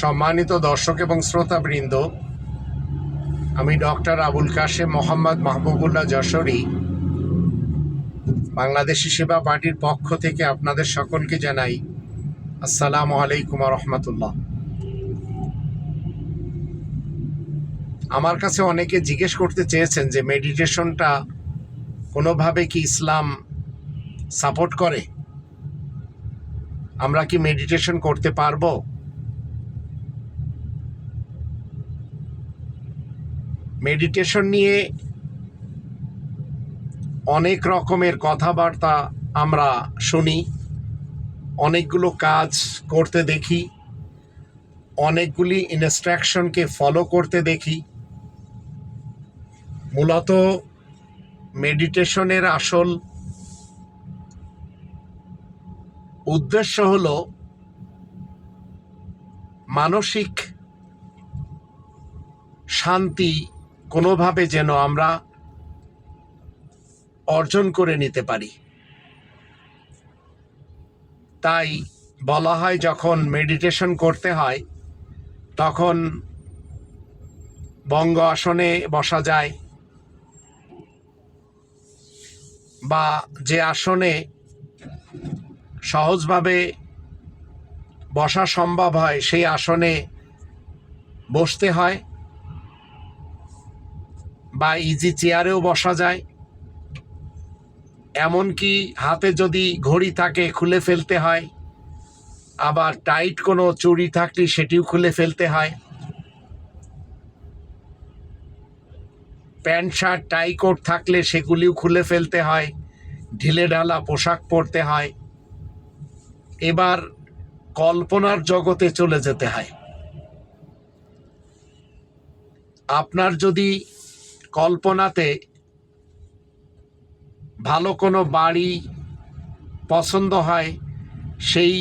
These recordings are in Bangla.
সম্মানিত দর্শক এবং শ্রোতাবৃন্দ, আমি ডক্টর আবুল কাশেম মোহাম্মদ মাহবুবুল্লাহ যশোরী, বাংলাদেশি সেবা পার্টির পক্ষ থেকে আপনাদের সকলকে জানাই আসসালামু আলাইকুম রহমতুল্লাহ। আমার কাছে অনেকে জিজ্ঞেস করতে চেয়েছেন যে মেডিটেশনটা কোনোভাবে কি ইসলাম সাপোর্ট করে? আমরা কি মেডিটেশন করতে পারব? মেডিটেশন নিয়ে অনেক রকমের কথাবার্তা আমরা শুনি, অনেকগুলো কাজ করতে দেখি, অনেকগুলি ইনস্ট্রাকশনকে ফলো করতে দেখি। মূলত মেডিটেশনের আসল উদ্দেশ্য হল মানসিক শান্তি কোনোভাবে যেন আমরা অর্জন করে নিতে পারি। তাই বলা হয়, যখন মেডিটেশন করতে হয়, তখন বঙ্গ আসনে বসা যায় বা যে আসনে সহজভাবে বসা সম্ভব হয়, সেই আসনে বসতে হয়। বা ইজি চেয়ারেও বসা যায়। এমনকি হাতে যদি ঘড়ি থাকে, খুলে ফেলতে হয়। আবার টাইট কোনো চুড়ি থাকলে সেটিও খুলে ফেলতে হয়। প্যান্ট, শার্ট টাই কোট থাকলে সেগুলিও খুলে ফেলতে হয়। ঢিলে ঢালা পোশাক পরতে হয়। এবার কল্পনার জগতে চলে যেতে হয়। আপনার যদি কল্পনাতে ভালো কোনো বাড়ি পছন্দ হয়, সেই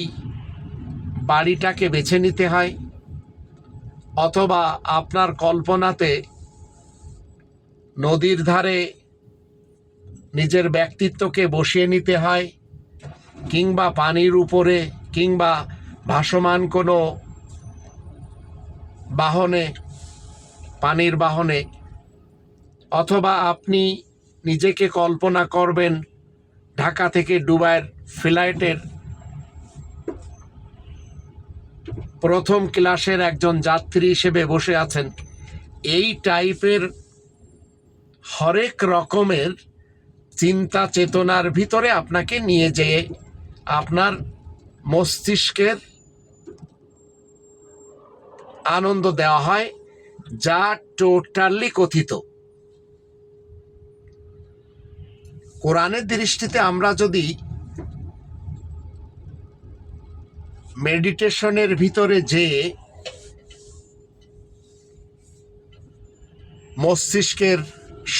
বাড়িটাকে বেছে নিতে হয়, অথবা আপনার কল্পনাতে নদীর ধারে নিজের ব্যক্তিত্বকে বসিয়ে নিতে হয়, কিংবা পানির উপরে, কিংবা ভাসমান কোনো বাহনে, পানির বাহনে অথবা আপনি নিজেকে কল্পনা করবেন ঢাকা থেকে দুবাইয়ের ফ্লাইটের প্রথম ক্লাসের একজন যাত্রী হিসেবে বসে আছেন। এই টাইপের হরেক রকমের চিন্তা চেতনার ভিতরে আপনাকে নিয়ে যেয়ে আপনার মস্তিষ্কের আনন্দ দেওয়া হয়, যা টোটালি কথিত। কোরআনের দৃষ্টিতে আমরা যদি মেডিটেশনের ভিতরে যে মস্তিষ্কের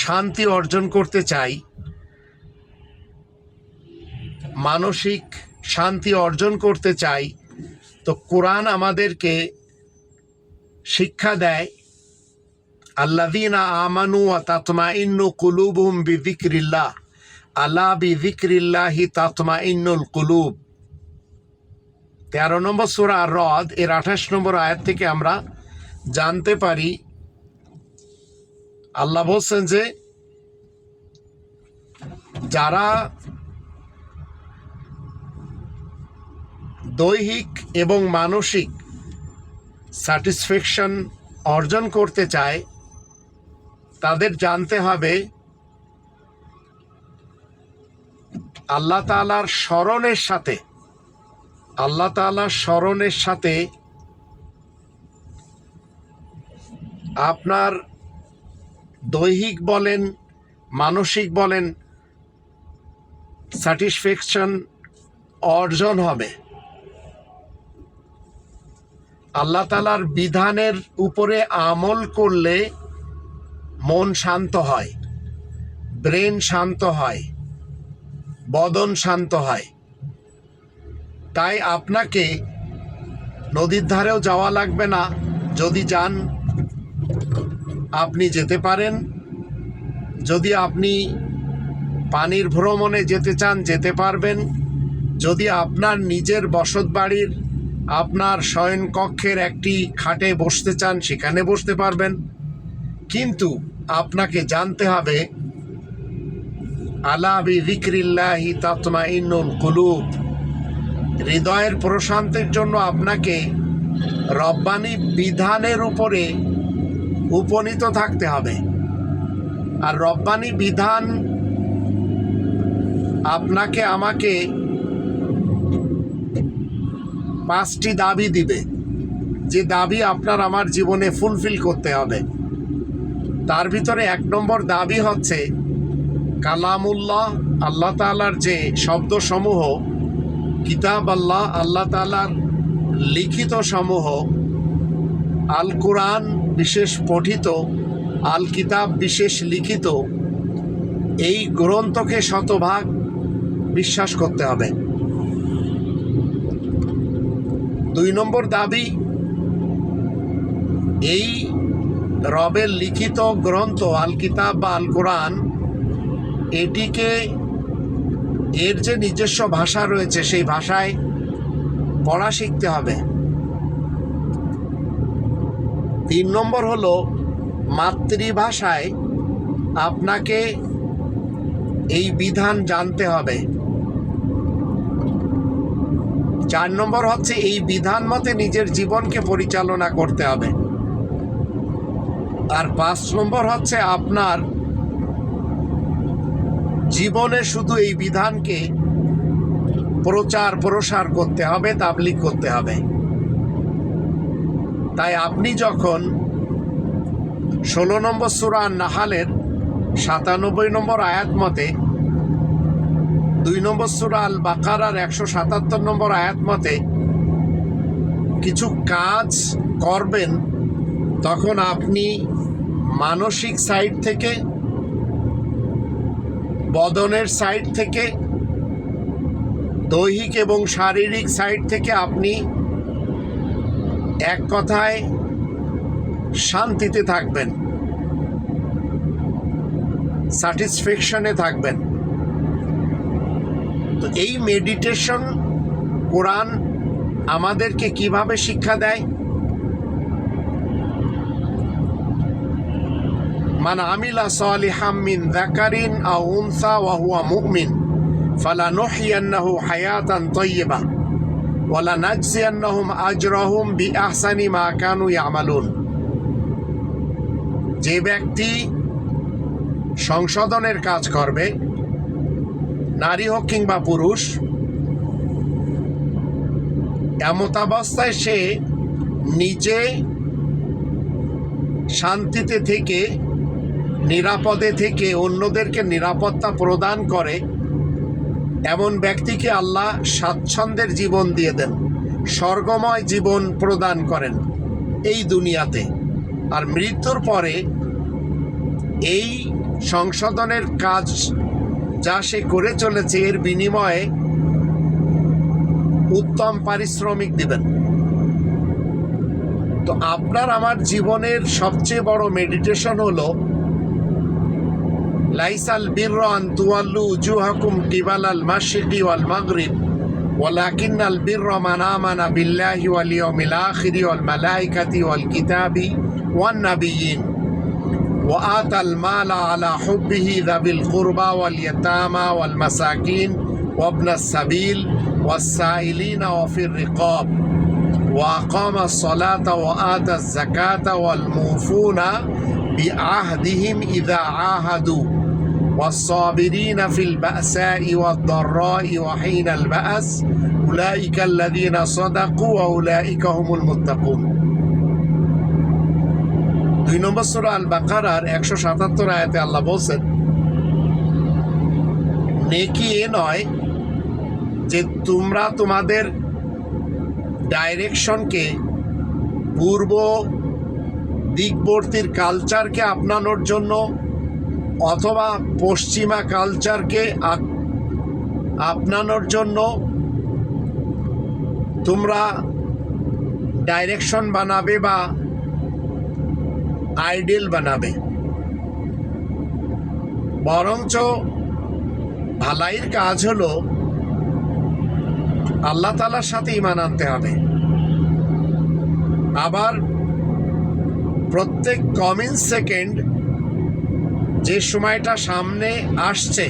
শান্তি অর্জন করতে চাই, মানসিক শান্তি অর্জন করতে চাই, তো কোরআন আমাদেরকে শিক্ষা দেয় আল্লাদিনা আমানু তাতমা ইন্নু কুলুবুম বিদিক্রিল্লাহ আল্লাহ বিদিক্রিল্লাহি তাতমা ইন্নুল কুলুব। তেরো নম্বর সুরা রদ, এর আঠাশ নম্বর আয়াত থেকে আমরা জানতে পারি, আল্লাহ বলছেন যে, যারা দৈহিক এবং মানসিক স্যাটিসফ্যাকশন অর্জন করতে চায়, তাদের জানতে হবে আল্লাহ তালার স্মরণের সাথে, আল্লাহ তালার স্মরণের সাথে আপনার দৈহিক বলেন, মানসিক বলেন স্যাটিসফ্যাকশন অর্জন হবে। আল্লাহ তালার বিধানের উপরে আমল করলে মন শান্ত হয়, ব্রেন শান্ত হয়। বদন শান্ত হয়। তাই আপনাকে নদীর ধারেও যাওয়া লাগবে না। যদি যান, আপনি যেতে পারেন। যদি আপনি পানির ভ্রমণে যেতে চান, যেতে পারবেন। যদি আপনার নিজের বসত বাড়ির, আপনার শয়নকক্ষের একটি খাটে বসতে চান, সেখানে বসতে পারবেন। কিন্তু আপনাকে জানতে হবে হৃদয়ের প্রশান্তির জন্য আপনাকে রব্বানি বিধানের উপরে উপনীত থাকতে হবে। আর রব্বানি বিধান আপনাকে আমাকে পাঁচটি দাবি দিবে। যে দাবি আপনার আমার জীবনে ফুলফিল করতে হবে। তার ভিতরে এক নম্বর দাবি হচ্ছে কালামুল্লাহ, আল্লাহ তালার যে শব্দসমূহ, কিতাব আল্লাহ আল্লাহ তালার লিখিত সমূহ আল কোরআন বিশেষ পঠিত আল কিতাব বিশেষ লিখিত, এই গ্রন্থকে শতভাগ বিশ্বাস করতে হবে। দুই নম্বর দাবি, এই রবের লিখিত গ্রন্থ আল কিতাব বা আল কোরআন এটিকে এর যে নিজস্ব ভাষা রয়েছে, সেই ভাষায় পড়া শিখতে হবে। তিন নম্বর হলো, মাতৃভাষায় আপনাকে এই বিধান জানতে হবে। চার নম্বর হচ্ছে, এই বিধান মতে নিজের জীবনকে পরিচালনা করতে হবে। আর পাঁচ নম্বর হচ্ছে, আপনার জীবনে শুধু এই বিধানকে প্রচার, প্রসার করতে হবে তাবলিক করতে হবে। তাই আপনি যখন ষোলো নম্বর সুরা নাহালের সাতানব্বই নম্বর আয়াত মতে, দুই নম্বর সুরা আল বাকারার একশো সাতাত্তর নম্বর আয়াত মতে কিছু কাজ করবেন, তখন আপনি মানসিক সাইড থেকে বদনের সাইড থেকে, দৈহিক এবং শারীরিক সাইড থেকে আপনি এক কথায় শান্তিতে থাকবেন। স্যাটিসফ্যাকশনে থাকবেন। তো এই মেডিটেশন কোরআন আমাদেরকে কীভাবে শিক্ষা দেয়? মান আমিলা সালিহাম মিন যাকারিন আও উনসা ওয়া হুয়া মুমিন ফালানুহইয়ান্নাহু হায়াতান তাইয়্যিবা ওয়ালা নাজজিয়ান্নাহুম আজরাহুম বিআহসানি মা যে ব্যক্তি সংশোধনের কাজ করবে, নারী হোক কিংবা পুরুষ এমতাবস্থায় সে নিজে শান্তিতে থেকে নিরাপদে থেকে অন্যদেরকে নিরাপত্তা প্রদান করে এমন ব্যক্তিকে আল্লাহ স্বাচ্ছন্দ্যের জীবন দিয়ে দেন, স্বর্গময় জীবন প্রদান করেন এই দুনিয়াতে। আর মৃত্যুর পরে এই সংশোধনের কাজ যা সে করে চলেছে, এর বিনিময়ে উত্তম পারিশ্রমিক দিবেন। তো আপনার আমার জীবনের সবচেয়ে বড় মেডিটেশন হলো লাইসাল বির আন তুয়াল্লু উজুহাকুম কিবাল আল মাশরিকি ওয়াল মাগরিব ولكن البر من آمن بالله واليوم الآخر والملائكة والكتاب والنبيين وآتى المال على حبه ذوي القربى واليتامى والمساكين وابن السبيل والسائلين وفي الرقاب وأقام الصلاة وآتى الزكاة والموفون بعهدهم إذا عاهدوا والصابرين في البأساء والضراء وحين البأس أولئك الذين صدقوا وأولئك هم المتقون দুই নম্বর সুরা আল বাকারার একশো সাতাত্তর আয়াতে আল্লাহ বলছেন নেকি এ নয় যে তোমরা তোমাদের ডাইরেকশনকে পূর্ব দিকবর্তীর কালচারকে আপনানোর জন্য অথবা পশ্চিমা কালচারকে আপ- আপনানোর জন্য তোমরা ডাইরেকশন বানাবে বা আইডিয়াল বানাবে। বরঞ্চ ভালাইয়ের কাজ হলো আল্লাহ তালার সাথে ইমান আনতে হবে। আবার প্রত্যেক কমিন সেকেন্ড যে সময়টা সামনে আসছে,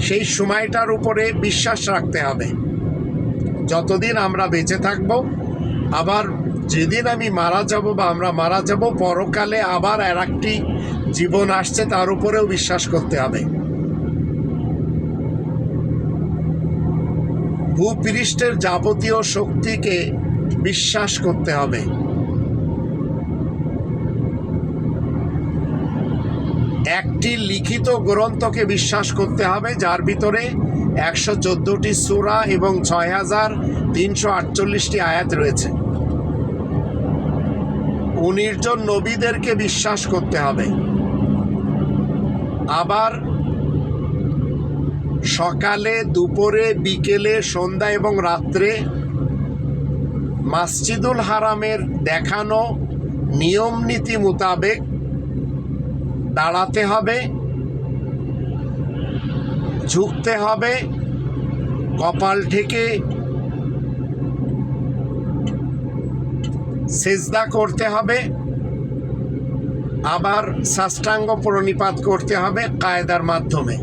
সেই সময়টার উপরে বিশ্বাস রাখতে হবে। যতদিন আমরা বেঁচে থাকব, আবার যেদিন আমি মারা যাব বা আমরা মারা যাব, পরকালে আবার আর একটি জীবন আসছে, তার উপরেও বিশ্বাস করতে হবে। ভূপৃষ্ঠের যাবতীয় শক্তিকে বিশ্বাস করতে হবে। একটি লিখিত গ্রন্থকে বিশ্বাস করতে হবে, যার ভিতরে একশো চোদ্দোটি সুরা এবং ছয় হাজার তিনশো আটচল্লিশটি আয়াত রয়েছে। উনিশ জন নবীদেরকে বিশ্বাস করতে হবে। আবার সকালে, দুপুরে, বিকেলে, সন্ধ্যা এবং রাত্রে মাসজিদুল হারামের দেখানো নিয়ম নীতি মোতাবেক দাঁড়াতে হবে, ঝুঁকতে হবে, কপাল ঠেকে সেজদা করতে হবে, আবার সাষ্টাঙ্গ প্রণিপাত করতে হবে কায়দার মাধ্যমে,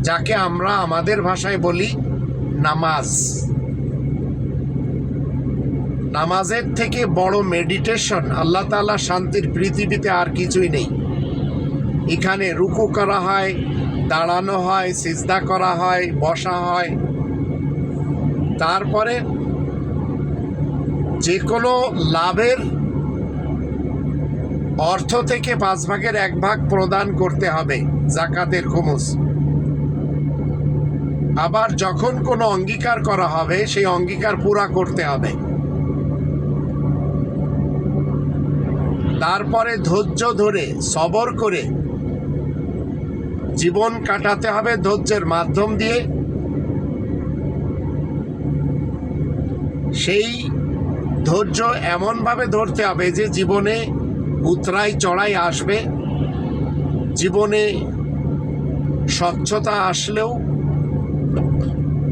যাকে আমরা আমাদের ভাষায় বলি নামাজ। নামাজের থেকে বড় মেডিটেশন আল্লাহ তাআলা শান্তির পৃথিবীতে আর কিছুই নেই। এখানে রুকু করা হয়, দাঁড়ানো হয়, সিজদা করা হয়, বসা হয়। তারপরে যে কোনো লাভের অর্থ থেকে পাঁচ ভাগের এক ভাগ প্রদান করতে হবে, জাকাতের খুমুস। আবার যখন কোনো অঙ্গীকার করা হবে, সেই অঙ্গীকার পুরা করতে হবে। তারপরে ধৈর্য ধরে, সবর করে জীবন কাটাতে হবে ধৈর্যের মাধ্যম দিয়ে। সেই ধৈর্য এমনভাবে ধরতে হবে যে জীবনে উতরাই চড়াই আসবে। জীবনে স্বচ্ছতা আসলেও,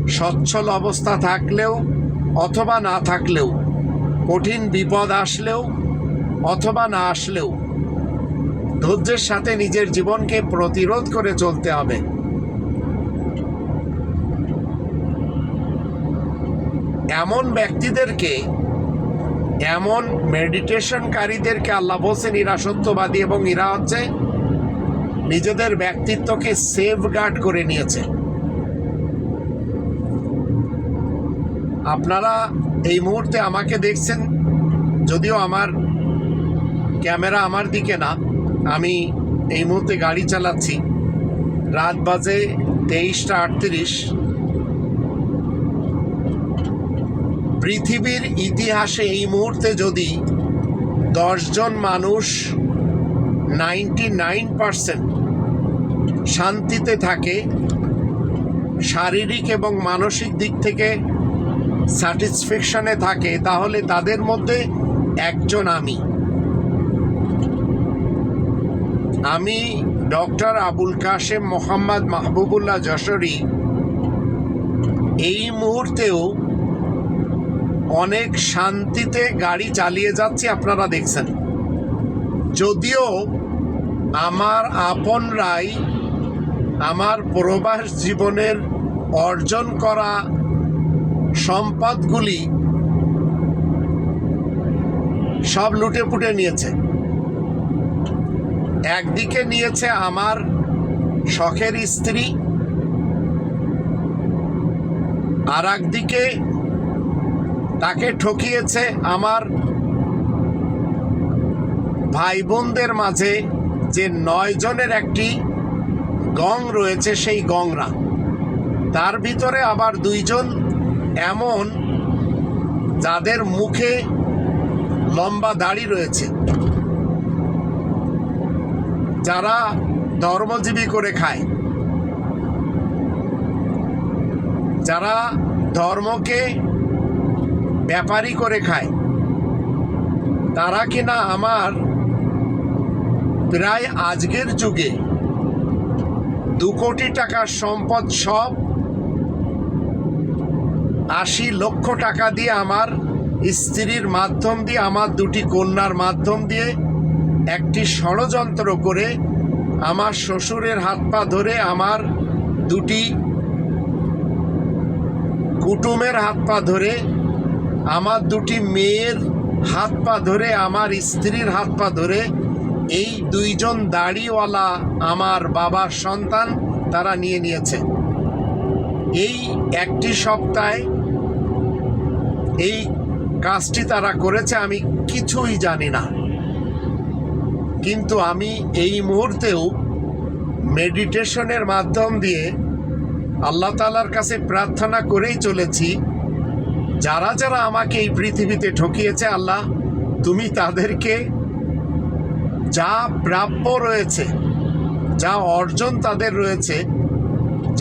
সচ্ছল অবস্থা থাকলেও অথবা না থাকলেও, কঠিন বিপদ আসলেও অথবা না আসলেও ধৈর্যের সাথে নিজের জীবনকে প্রতিরোধ করে চলতে হবে। এমন ব্যক্তিদেরকে, এমন মেডিটেশনকারীদেরকে আল্লাহ বলছেন, এরা সত্যবাদী এবং এরা হচ্ছে নিজেদের ব্যক্তিত্বকে সেফ গার্ড করে নিয়েছে। আপনারা এই মুহূর্তে আমাকে দেখছেন, যদিও আমার ক্যামেরা আমার দিকে না আমি এই মুহূর্তে গাড়ি চালাচ্ছি। রাত বাজে তেইশটা আটত্রিশ। পৃথিবীর ইতিহাসে এই মুহূর্তে যদি দশজন মানুষ নাইনটি নাইন পারসেন্ট শান্তিতে থাকে, শারীরিক এবং মানসিক দিক থেকে স্যাটিসফ্যাকশনে থাকে, তাহলে তাদের মধ্যে একজন আমি। আমি ডক্টর আবুল কাশেম মোহাম্মদ মাহবুবুল্লাহ যশোরী এই মুহূর্তেও অনেক শান্তিতে গাড়ি চালিয়ে যাচ্ছি, আপনারা দেখছেন। যদিও আমার আপনরাই আমার প্রবাস জীবনের অর্জন করা সম্পদগুলি সব লুটে পুটে নিয়েছে। একদিকে নিয়েছে আমার শখের স্ত্রী আর একদিকে তাকে ঠকিয়েছে আমার ভাই বোনদের মাঝে যে নয় জনের একটি গং রয়েছে সেই গংরা। তার ভিতরে আবার দুইজন এমন যাদের মুখে লম্বা দাড়ি রয়েছে। যারা ধর্মজীবী করে খায়, যারা ধর্মকে ব্যাপারী করে খায়, তারা কিনা আমার প্রায় আজকের যুগে দু কোটি টাকার সম্পদ সব আশি লক্ষ টাকা দিয়ে আমার স্ত্রীর মাধ্যম দিয়ে, আমার দুটি কন্যার মাধ্যম দিয়ে একটি ষড়যন্ত্র করে আমার শ্বশুরের হাত পা ধরে আমার দুটি কুটুমের হাত পা ধরে, আমার দুটি মেয়ের হাত পা ধরে, আমার স্ত্রীর হাত পা ধরে, এই দুইজন দাড়িওয়ালা আমার বাবার সন্তান তারা নিয়ে নিয়েছে। এই একটি সপ্তাহে এই কাজটি তারা করেছে, আমি কিছুই জানি না। কিন্তু আমি এই মুহূর্তেও মেডিটেশনের মাধ্যম দিয়ে আল্লাহ তালার কাছে প্রার্থনা করেই চলেছি, যারা যারা আমাকে এই পৃথিবীতে ঠকিয়েছে আল্লাহ, তুমি তাদেরকে যা প্রাপ্য রয়েছে, যা অর্জন তাদের রয়েছে,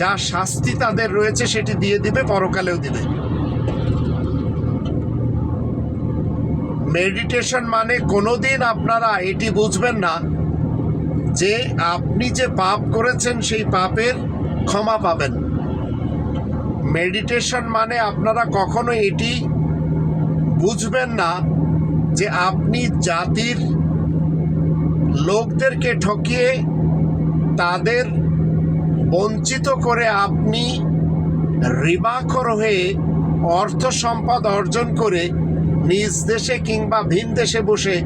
যা শাস্তি তাদের রয়েছে, সেটি দিয়ে দিবে, পরকালেও দিবে। মেডিটেশন মানে কোনোদিন আপনারা এটি বুঝবেন না যে আপনি যে পাপ করেছেন সেই পাপের ক্ষমা পাবেন। মেডিটেশন মানে আপনারা কখনো এটি বুঝবেন না যে আপনি জাতির লোকদেরকে ঠকিয়ে তাদের বঞ্চিত করে আপনি রিবাখর হয়ে অর্থ সম্পদ অর্জন করে নিজ দেশে কিংবা ভিন দেশে বসে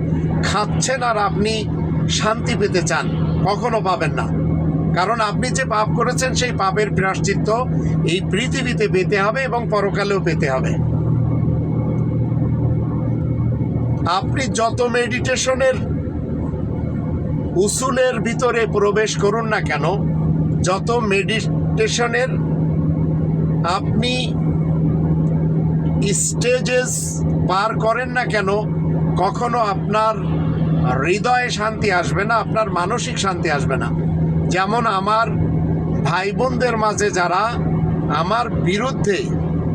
খাচ্ছেন আর আপনি শান্তি পেতে চান, কখনো পাবেন না। কারণ আপনি যে পাপ করেছেন, সেই পাপের প্রাশ্চিত্য এই পৃথিবীতে পেতে হবে এবং পরকালেও পেতে হবে। আপনি যত মেডিটেশনের উসুলের ভিতরে প্রবেশ করুন না কেন, যত মেডিটেশনের আপনি স্টেজেস পার করেন না কেন, কখনো আপনার হৃদয়ে শান্তি আসবে না, আপনার মানসিক শান্তি আসবে না। যেমন আমার ভাই বোনদের মাঝে যারা আমার বিরুদ্ধে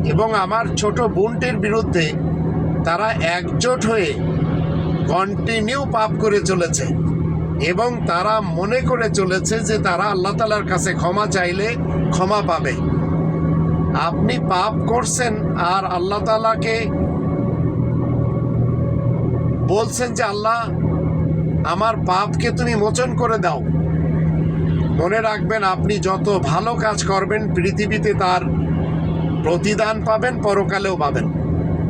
এবং আমার ছোট বোনটির বিরুদ্ধে তারা একজোট হয়ে কন্টিনিউ পাপ করে চলেছে এবং তারা মনে করে চলেছে যে তারা আল্লাহ তালার কাছে ক্ষমা চাইলে ক্ষমা পাবে। আপনি পাপ করছেন আর আল্লাহ তালাকে বলছেন যে, আল্লাহ, আমার পাপকে তুমি মোচন করে দাও। মনে রাখবেন, আপনি যত ভালো কাজ করবেন, পৃথিবীতে তার প্রতিদান পাবেন, পরকালেও পাবেন।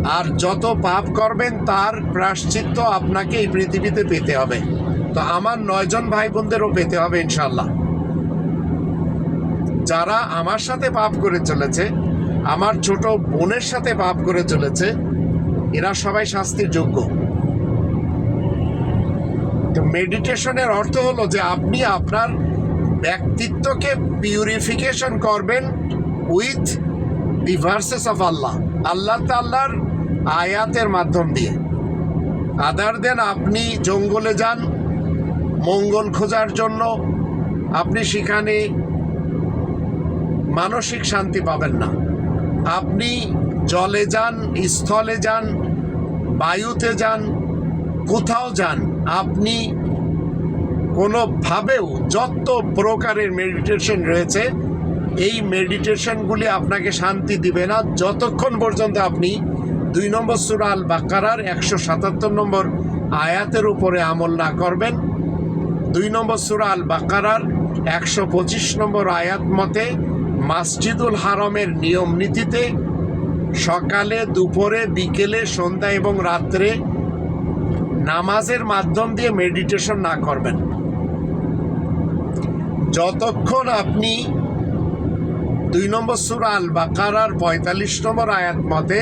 আর যত পাপ করবেন, তার প্রাশ্চিত্য আপনাকে এই পৃথিবীতে পেতে হবে। তো আমার নয়জন ভাই বোনদেরও পেতে হবে ইনশাল্লাহ যারা আমার সাথে পাপ করে চলেছে, আমার ছোট বোনের সাথে পাপ করে চলেছে, এরা সবাই শাস্তির যোগ্য। তো মেডিটেশনের অর্থ হলো যে আপনি আপনার ব্যক্তিত্বকে পিউরিফিকেশন করবেন with the verses of Allah Allah তাল্লাহর আয়াতের মাধ্যম দিয়ে। আদার দেন আপনি জঙ্গলে যান, মঙ্গল খোঁজার জন্য আপনি সেখানে মানসিক শান্তি পাবেন না। আপনি জলে যান, স্থলে যান, বায়ুতে যান, কোথাও যান, আপনি কোনোভাবেও যত প্রকারের মেডিটেশন রয়েছে, এই মেডিটেশনগুলি আপনাকে শান্তি দিবে না। যতক্ষণ পর্যন্ত আপনি দুই নম্বর সুরা আল বাকারার একশো সাতাত্তর নম্বর আয়াতের উপরে আমল না করবেন, দুই নম্বর সুরা আল বাকারার একশো পঁচিশ নম্বর আয়াত মতে মাসজিদুল হারমের নিয়ম নীতিতে সকালে, দুপুরে, বিকেলে, সন্ধ্যা এবং রাত্রে নামাজের মাধ্যম দিয়ে মেডিটেশন না করবেন। যতক্ষণ আপনি দুই নম্বর সুরা আল বাকারার পঁয়তাল্লিশ নম্বর আয়াত মতে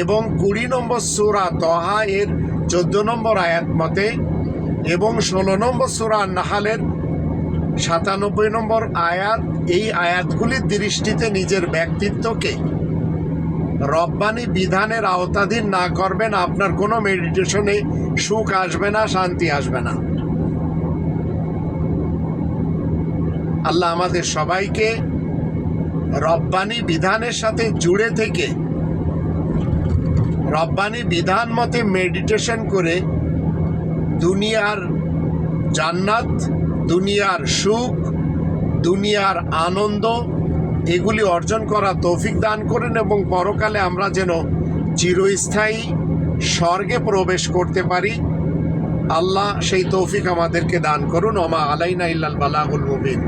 এবং কুড়ি নম্বর সুরা তহা এর চোদ্দ নম্বর আয়াত মতে এবং ষোলো নম্বর সুরা নাহালের সাতানব্বই নম্বর আয়াত, এই আয়াতগুলির দৃষ্টিতে নিজের ব্যক্তিত্বকে রব্বানি বিধানের আওতাধীন না করবেন আপনার কোনো মেডিটেশনে সুখ আসবে না, শান্তি আসবে না। আল্লাহ আমাদের সবাইকে রব্বানি বিধানের সাথে জুড়ে থেকে রব্বানি বিধান মতে মেডিটেশন করে দুনিয়ার জান্নাত দুনিয়ার সুখ, দুনিয়ার আনন্দ, এগুলি অর্জন করা তৌফিক দান করেন এবং পরকালে আমরা যেন চিরস্থায়ী স্বর্গে প্রবেশ করতে পারি। আল্লাহ সেই তৌফিক আমাদেরকে দান করুন। ওমা আলাইনা ইল্লাল বালাগুল মুবিন।